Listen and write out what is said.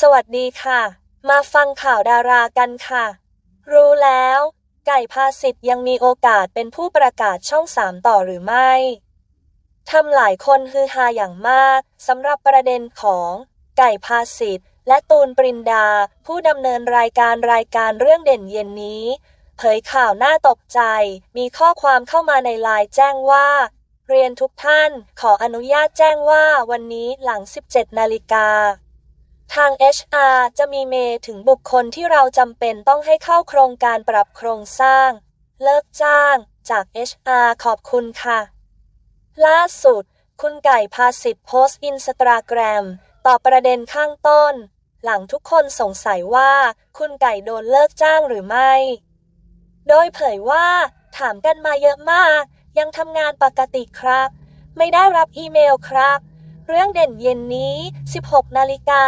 สวัสดีค่ะ มาฟังข่าวดารากันค่ะ รู้แล้ว ไก่ภาสิทธิ์ยังมีโอกาสเป็นผู้ประกาศช่องสามต่อหรือไม่ทำหลายคนฮือฮาอย่างมากสำหรับประเด็นของไก่ภาสิทธิ์และตูนปรินดา ผู้ดำเนินรายการรายการเรื่องเด่นเย็นนี้ เผยข่าวน่าตกใจ มีข้อความเข้ามาในไลน์แจ้งว่า เรียนทุกท่านขออนุญาตแจ้งว่าวันนี้หลัง 17 นาฬิกา ทาง HR จะมีเมถึงบุคคลที่เราจำเป็นต้องให้เข้าโครงการปรับโครงสร้าง เลิกจ้าง จาก HR ขอบคุณค่ะ ล่าสุด คุณไก่พาสิทธิ์โพสต์อินสตาแกรมตอบประเด็นข้างต้น หลังทุกคนสงสัยว่า คุณไก่โดนเลิกจ้างหรือไม่ โดยเผยว่า ถามกันมาเยอะมาก ยังทำงานปกติครับ ไม่ได้รับอีเมลครับ เรื่องเด่นเย็นนี้ 16นาฬิกา